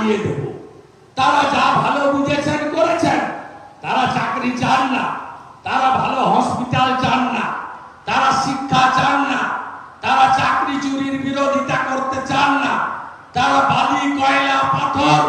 হারিয়ে দেব। তারা যা ভালো বুঝেছেন করেছেন, তারা চাকরি চান না, তারা ভালো হসপিটাল চান না, তারা শিক্ষা চান না, তারা চাকরি চুরির বিরোধিতা করতে চান না, তারা বালি, কয়লা, পাথর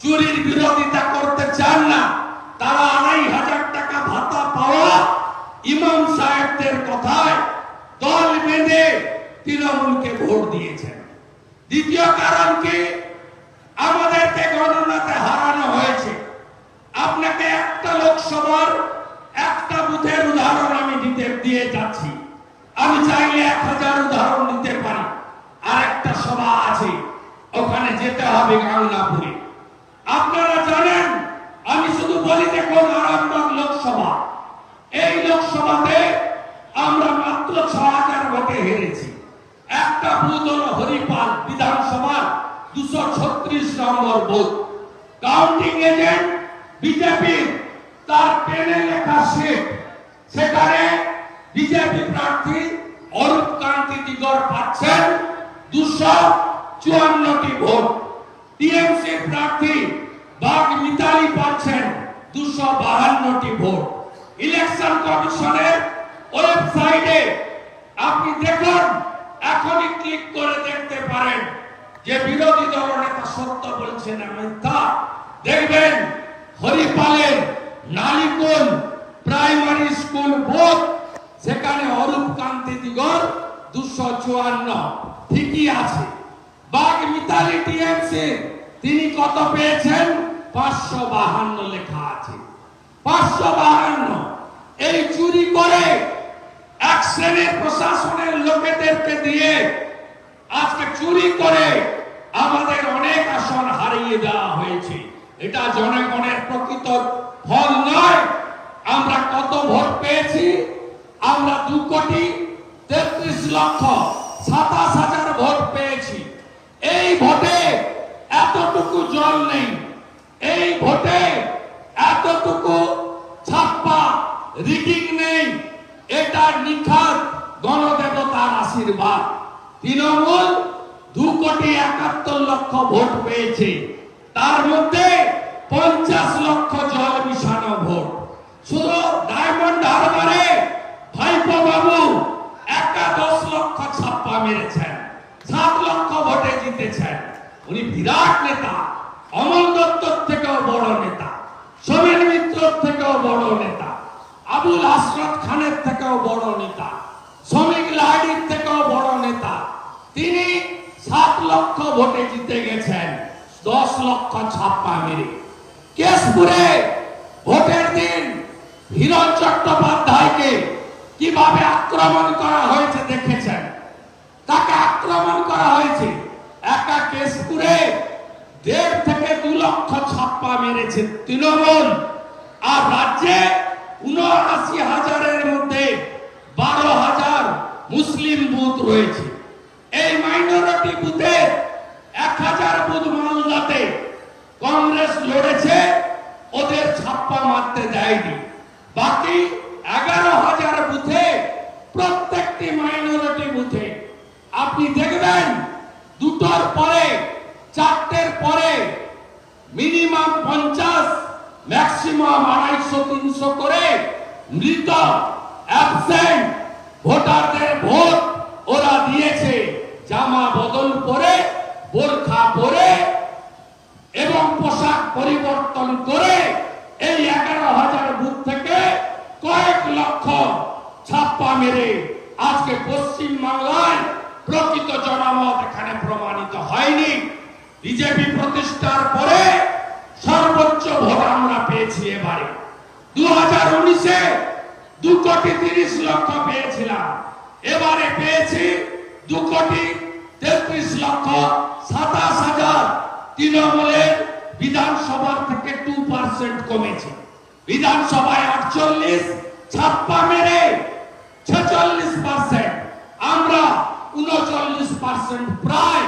চুরির বিরোধিতা করতে চান না, তারা আড়াই হাজার টাকা ভাতা পাওয়া ইমাম সাহেবদের কথায় দল বেঁধে তৃণমূলকে ভোট দিয়েছেন। দ্বিতীয় কারণ কি? আমাদেরকে গণনাতে হারানো হয়েছে। আপনাকে একটা লোকসভার একটা বুথের উদাহরণ আমি দিতে, দিয়ে যাচ্ছি। আমি চাইলে এক হাজার উদাহরণ দিতে পারি। আর একটা সভা আছে। ওখানে যেতে হবে গাংনাপুরে আপনারা জানেন, আমি শুধু বলি দেখুন আরামবাগ লোকসভা। এই লোকসভাতে আমরা মাত্র ছ হাজার ভোটে হেরেছি। একটা হল হরিপাল বিধানসভার। দুশো ছত্রিশ নম্বর বুথ। কাউন্টিং এজেন্ট বিজেপির তার পেনে লেখা সিট সেখানে বিজেপি প্রার্থী অরূপ কান্তি দিগর পাচ্ছেন দুশো চুয়ান্নটি ভোট। টিএমসি প্রার্থী বাগ মিতালি পাচ্ছেন দুশো বাহান্নটি ভোট। ইলেকশন কমিশনের ওয়েবসাইটে আপনি দেখুন, এখনই ক্লিক করে দেখতে পারেন। যে বিরোধী দল নেতা সত্য বলছে না মিথ্যা দেখবেন হরিপালের নালিকুল প্রাইমারি স্কুল বোধ সেখানে অরূপ কান্তি দিগর দুশো চুয়ান্ন ঠিকই আছে। বাঘ মিতালি টিএমসি, তিনি কত পেয়েছেন? পাঁচশো বাহান্ন লেখা আছে। পাঁচশো বাহান্ন। এই চুরি করে এক শ্রেণির প্রশাসনের লোকেদেরকে দিয়ে আজকে চুরি করে আমাদের অনেক আসন হারিয়ে দেওয়া হয়েছে। এটা জনগণের প্রকৃত ফল নয়। আমরা কত ভোট পেয়েছি? আমরা দু কোটি তেত্রিশ লক্ষ সাতাশ হাজার ভোট পেয়েছি। এই ভোটে এতটুকু জল নেই। এই ভোটে এতটুকু ছাপ্পা রিডিং নেই। এটা নিখাত গণদেবতার আশীর্বাদ। তৃণমূল দু কোটি একাত্তর লক্ষ ভোট পেয়েছে। তার মধ্যে পঞ্চাশ লক্ষ জল মিশানো ভোট। শুধু ডায়মন্ড হারবারে ভাইপো বাবু একা দশ লক্ষ ছাপ্পা মেরেছেন, সাত লক্ষ ভোটে জিতেছেন। উনি বিরাট নেতা, অমল দত্তর থেকেও বড় নেতা সোমেন মিত্রর থেকেও বড় নেতা, আবুল হাসরত খানের থেকেও বড় নেতা। শ্রমিক লাহিড়ির থেকেও বড় নেতা। তিনি সাত লক্ষ ভোটে জিতে গেছেন, দশ লক্ষ ছাপ্পা মেরে কেশপুরে ভোটের দিন হিরণ চট্টোপাধ্যায়কে কীভাবে আক্রমণ করা হয়েছে দেখেছেন? তাকে আক্রমণ করা হয়েছে? একা কেশপুরে দেড় থেকে দু লক্ষ ছাপ্পা মেরেছে তৃণমূল। আর রাজ্যে উনআশি হাজারের মধ্যে বারো হাজার মুসলিম বুথ রয়েছে। এই মাইনরিটি বুথে এক হাজার বুথ মালদাতে কংগ্রেস লড়েছে, ওদের ছাপ্পা মারতে দেয়নি। বাকি এগারো হাজার বুথে প্রত্যেকটি মাইনরিটি বুথে। আপনি দেখবেন, দুটোর পরে, চারটের পরে মিনিমাম পঞ্চাশ ম্যাক্সিমাম আড়াইশো, তিনশো করে মৃত অ্যাবসেন্ট ভোটারদের ভোট ওরা দিয়েছে জামা বদল করে বোরখা পরে এবং পোশাক পরিবর্তন করে এই এগারো হাজার বুথ থেকে কয়েক লক্ষ ছাপ্পা মেরে আজকে পশ্চিম বাংলায় প্রকৃত জনমত এখানে প্রমাণিত হয়নি। বিজেপি প্রতিষ্ঠার পরে সর্বোচ্চ ভোট আমরা পেয়েছি এবারে। দু হাজার উনিশে দু কোটি তিরিশ লক্ষ পেয়েছিলাম। এবারে পেয়েছি দু কোটি তেত্রিশ লক্ষ সাতাশ হাজার তৃণমূলের বিধানসভা থেকে টু পার্সেন্ট কমেছে। বিধানসভায় আটচল্লিশ, ছাপ্পা মেরে ছেচল্লিশ পার্সেন্ট আমরা উনচল্লিশ পার্সেন্ট প্রায়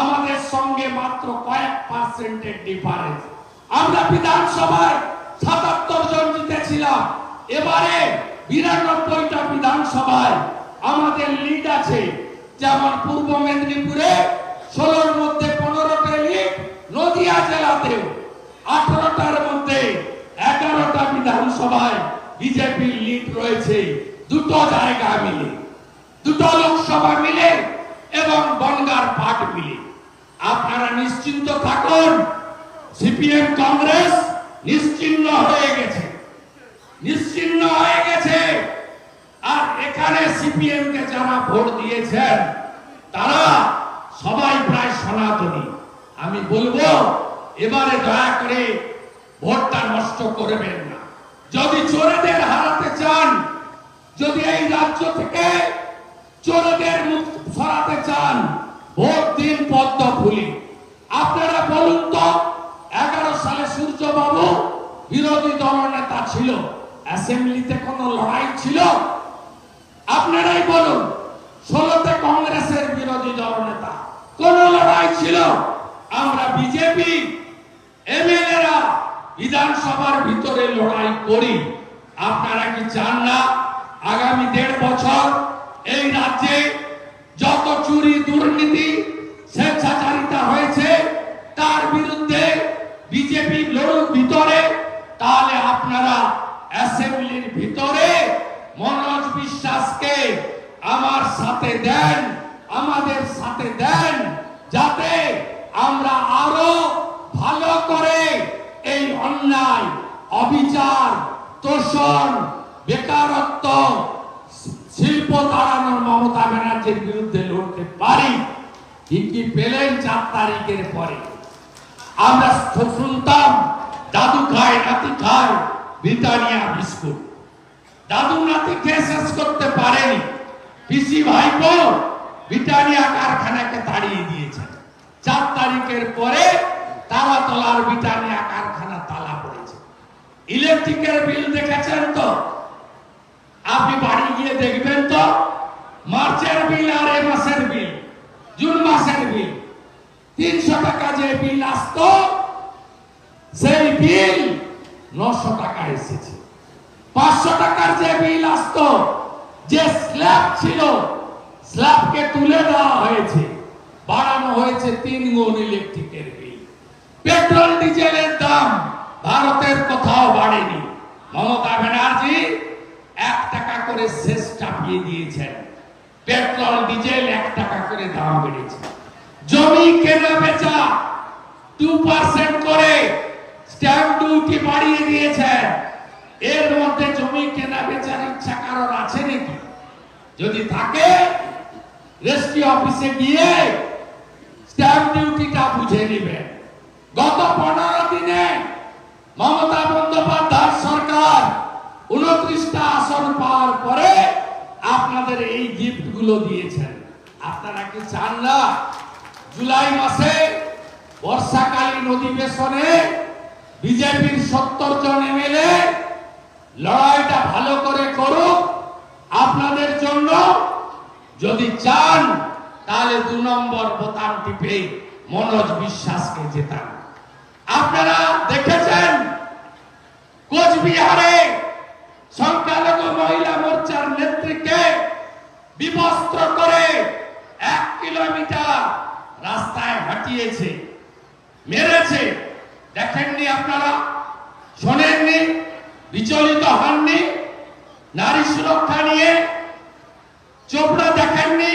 আমাদের সঙ্গে মাত্র কয়েক পার্সেন্টের ডিফারেন্স আমরা বিধানসভায় সাতাত্তর জন জিতেছিলাম। এবারে বিরানব্বইটা বিধানসভায় আমাদের লিড আছে, যেমন পূর্ব মেদিনীপুরে ষোলোর মধ্যে পনেরোটা লিড পুরুলিয়া জেলাতেও আঠারোটার মধ্যে এগারোটা বিধানসভায় বিজেপির লিড রয়েছে। দুটো জায়গা মিলে, দুটো লোকসভা মিলে এবং বনগার পাট মিলে। আপনারা নিশ্চিন্ত থাকুন, সিপিএম কংগ্রেস নিশ্চিন্ন হয়ে গেছে। নিশ্চিন্ন হয়ে গেছে। আর এখানে সিপিএম কে যারা ভোট দিয়েছেন, তারা সবাই প্রায় সনাতনী। আমি বলব, এবারে দয়া করে ভোটটা নষ্ট করবেন না। যদি চোরেদের হারাতে চান যদি এই রাজ্য থেকে চোরদের মুখ সরাতে চান, ভোট দিন পদ্ম ফুলি। আপনারা বলুন তো, এগারো সালে সূর্যবাবু বিরোধী দল নেতা ছিল, অ্যাসেম্বলিতে কোনো লড়াই ছিল? আপনারাই বলুন, ষোলোতে কংগ্রেসের বিরোধী দল নেতা কোন লড়াই ছিল? আমরা বিজেপি, এমএলএরা বিধানসভার ভিতরে লড়াই করি। আপনারা কি চান না? আগামী দেড় বছর এই রাজ্যে যত চুরি, দুর্নীতি, স্বেচ্ছাচারিতা হয়েছে, তার বিরুদ্ধে বিজেপি লড়ুক ভিতরে, তাহলে আপনারা অ্যাসেম্বলির ভিতরে মনোজ বিশ্বাসকে আমার সাথে দেন, আমাদের সাথে দেন, যাতে আমরা আরও ভালো করে এই অন্যায়, অবিচার, তোষণ বেকারত্ব, শিল্প তাড়ানোর মমতা ব্যানার্জির বিরুদ্ধে লড়তে পারি কি কি পেলেন চার তারিখের পরে। আমরা শুনতাম, দাদু খায়, নাতি খায়, ব্রিটানিয়া বিস্কুট। দাদু নাতি খেয়ে শেষ করতে পারেনি। পিসি ভাইপো ব্রিটানিয়া কারখানাকে তাড়িয়ে দিয়েছেন চার তারিখের পরে তারাতলার ব্রিটানিয়া কারখানা তালা পড়েছে। ইলেকট্রিকের বিল দেখেছেন তো? আপনি বাড়ি গিয়ে দেখবেন তো মার্চের বিল আর এ মাসের বিল, জুন মাসের বিল। তিনশো টাকা যে বিল আসতো, সেই বিল নশো টাকা এসেছে। পাঁচশো টাকার যে বিল আসতো, যে স্ল্যাব ছিল, স্ল্যাবকে তুলে দেওয়া হয়েছে। বাড়ানো হয়েছে তিন গুণ ইলেকট্রিকের বিল। পেট্রোল, ডিজেলের দাম ভারতের কোথাও বাড়েনি। মমতা ব্যানার্জি এক টাকা করে শেষ চাপিয়ে দিয়েছেন। পেট্রোল, ডিজেল এক টাকা করে দাম বেড়েছে। জমি কেনা বেচা টু পার্সেন্ট করে স্ট্যাম্প ডিউটি বাড়িয়ে দিয়েছেন। এর মধ্যে জমি কেনা বেচার ইচ্ছা কারণ আছে নাকি? যদি থাকে রেস্ট্রি অফিসে গিয়ে স্ট্যাম্প ডিউটিটা বুঝে নেবেন। গত পনেরো দিনে মমতা বন্দ্যোপাধ্যায় উনত্রিশটা আসন পাওয়ার পরে আপনাদের এই গিফটগুলো দিয়েছেন। আপনারা কি চান না? জুলাই মাসে বর্ষাকালীন অধিবেশনে বিজেপির সত্তর জন এমএলএ লড়াইটা ভালো করে করুক। আপনাদের জন্য যদি চান, তাহলে দু নম্বর বোতাম টিপে মনোজ বিশ্বাসকে জেতান। আপনারা দেখেছেন কোচবিহারে সংখ্যালঘু মহিলা মোর্চার নেত্রীকে বিবস্ত্র করে এক কিলোমিটার রাস্তায় হাঁটিয়েছে, মেরেছে। দেখেননি আপনারা? শোনেননি? বিচলিত হননি? নারী সুরক্ষা নিয়ে চোপড়া দেখেননি?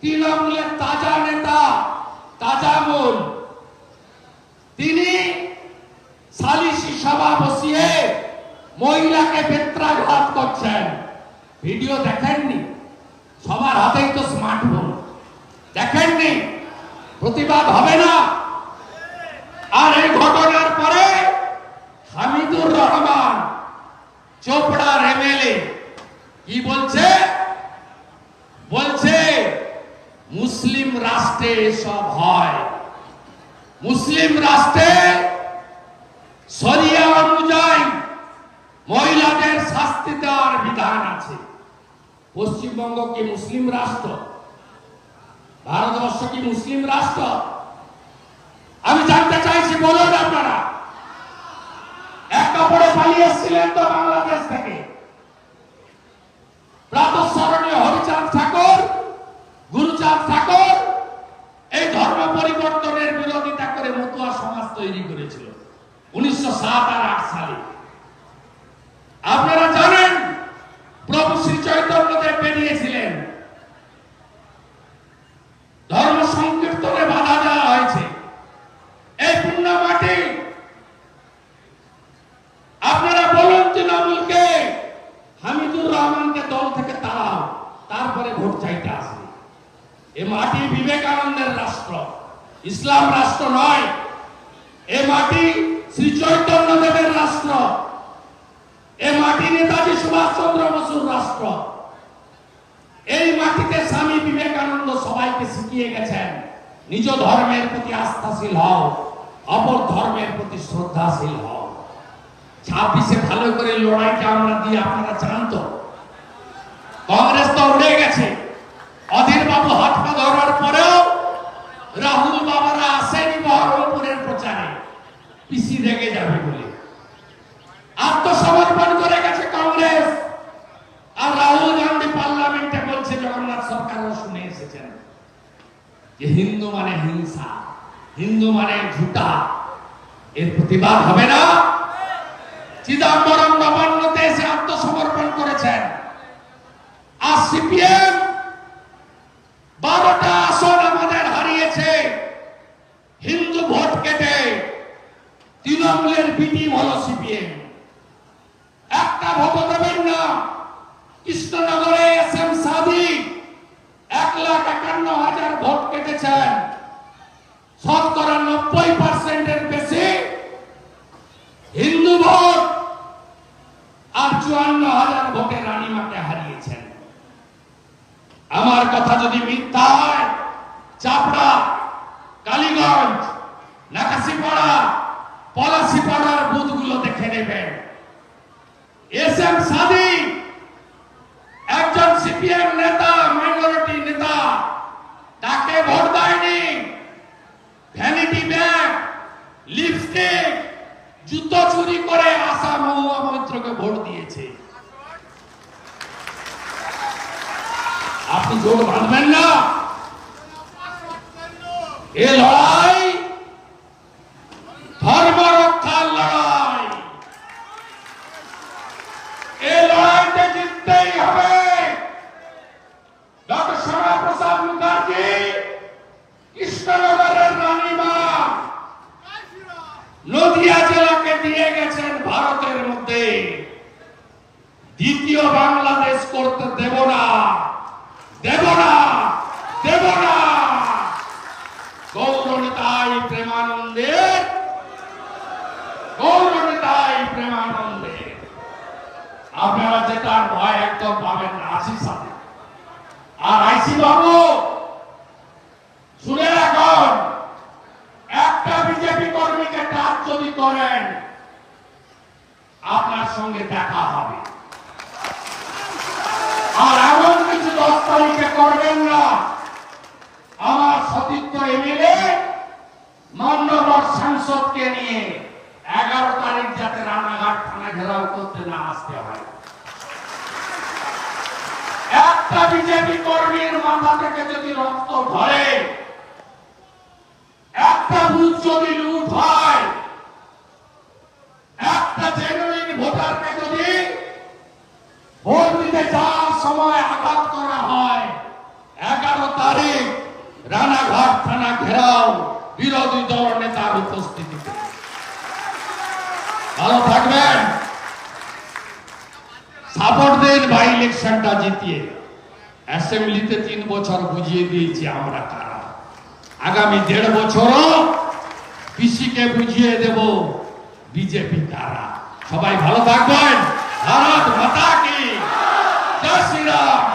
তৃণমূলের তাজা নেতা, তাজা মূল। তিনি সালিসি সভা মহিলাকে বেত্রাঘাত করছেন। ভিডিও দেখেননি? সবার হাতেই তো স্মার্টফোন দেখেননি? প্রতিবাদ হবে না। আর এই ঘটনার পরে হামিদুর রহমান, চোপড়ার এমএলএ কি বলছে? বলছে, মুসলিম রাষ্ট্রে এসব হয়। মুসলিম রাষ্ট্রে শরিয়া অনুযায়ী মহিলাদের শাস্তি দেওয়ার বিধান আছে। পশ্চিমবঙ্গ কি মুসলিম রাষ্ট্র? ভারতবর্ষ কি মুসলিম রাষ্ট্র? আমি জানতে চাইছি, বলুন আপনারা। এক কাপড়ে পালিয়ে এসেছিলেন তো বাংলাদেশ থেকে। প্রাতঃস্মরণীয় হরিচাঁদ ঠাকুর, গুরুচাঁদ ঠাকুর, এই ধর্ম পরিবর্তনের বিরোধিতা করে মতুয়া সমাজ তৈরি করেছিল। উনিশশো সাত আর আট সালে আপনারা জানেন প্রভু শ্রী চৈতন্যদেব বেরিয়েছিলেন ধর্ম সংকীর্তনে বাধা দেওয়া হয়েছে এই পূর্ণ মাটি আপনারা বলুন তৃণমূলকে হামিদুর রহমানকে দল থেকে তাড়াও তারপরে ভোট চাইতে আসবে এ মাটি বিবেকানন্দের রাষ্ট্র। ইসলাম রাষ্ট্র নয়। এ মাটি শ্রী চৈতন্য দেবের রাষ্ট্র। এ মাটি নেতাজি সুভাষ চন্দ্র বসুর রাষ্ট্র। এই মাটিতে স্বামী বিবেকানন্দ সবাইকে শিখিয়ে গেছেন, নিজ ধর্মের প্রতি আস্থাশীল হও, অপর ধর্মের প্রতি শ্রদ্ধাশীল হও। ছাব্বিশে ভালো করে লড়াইটা আমরা দিয়ে আপনারা চান তো কংগ্রেস প্রতিবাদ হবে না চিদাম্বরম নবান্নতে এসে আত্মসমর্পণ করেছেন আর সিপিএম বারোটা আসন আমাদের হারিয়েছে হিন্দু ভোট কেটে তৃণমূলের বিটিম হলো সিপিএম একটা ভোট দেবেন না কৃষ্ণনগরে এস এম সাদি এক লাখ একান্ন হাজার ভোট কেটেছেন শতকরা নব্বই পার্সেন্টের বেশি হিন্দু ভোট আর চুয়ান্ন হাজার ভোটে রানীমাকে হারিয়েছেন। আমার কথা যদি মিথ্যা হয় চাপড়া কালীগঞ্জ নাকাশিপাড়া পলাশিপাড়ার বুথগুলো দেখে নেবেন এস এম সাদি একজন সিপিএম নেতা মাইনরিটি নেতা তাকে ভোট দেয়নি ভ্যানিটি ব্যাগ লিপস্টিক জুতো চুরি করে আশা মহুয়া মন্ত্রকে ভোট দিয়েছে। আপনি জোর বাঁধবেন না? এ লড়াই ধর্ম রক্ষার লড়াই এই লড়াইতে জিততেই হবে ডক্টর শ্যামা প্রসাদ মুখার্জি কৃষ্ণনগরের রানীমা নদিয়া জেলাকে দিয়ে গেছেন ভারতের মধ্যে দ্বিতীয় বাংলাদেশ করতে দেব না। দেব না। দেব না। গৌরনিতাই প্রেমানন্দের গৌরনিতাই প্রেমানন্দের আপনারা যেটার ভয় একদম পাবেন না সাথে আর আইসি বাবু শুনে রাখুন একটা বিজেপি কর্মীকে টাচ যদি করেন আপনার সঙ্গে দেখা হবে আর এমন কিছু দশ তারিখে করবেন না আমার সতীর্থ এমএলএ মান্যবর সাংসদকে নিয়ে এগারো তারিখ যাতে রানাঘাট থানা ঘেরাও করতে না আসতে হয় একটা বিজেপি কর্মীর মাথা থেকে যদি রক্ত ধরে, একটা বুথ যদি লুট হয়, একটা জেনুইন ভোটারকে যদি ভোট দিতে যাওয়ার সময় আঘাত করা হয়, এগারো তারিখ রানাঘাট থানা ঘেরাও বিরোধী দল নেতার উপস্থিতিতে। ভালো থাকবেন। সাপোর্ট দিন বাই ইলেকশনটা জিতিয়ে। অ্যাসেম্বলিতে তিন বছর বুঝিয়ে দিয়েছি আমরা কারা। আগামী দেড় বছরও পিসিকে বুঝিয়ে দেব বিজেপি কারা। সবাই ভালো থাকবেন। ভারত মাতা কি। জয় শ্রীরাম।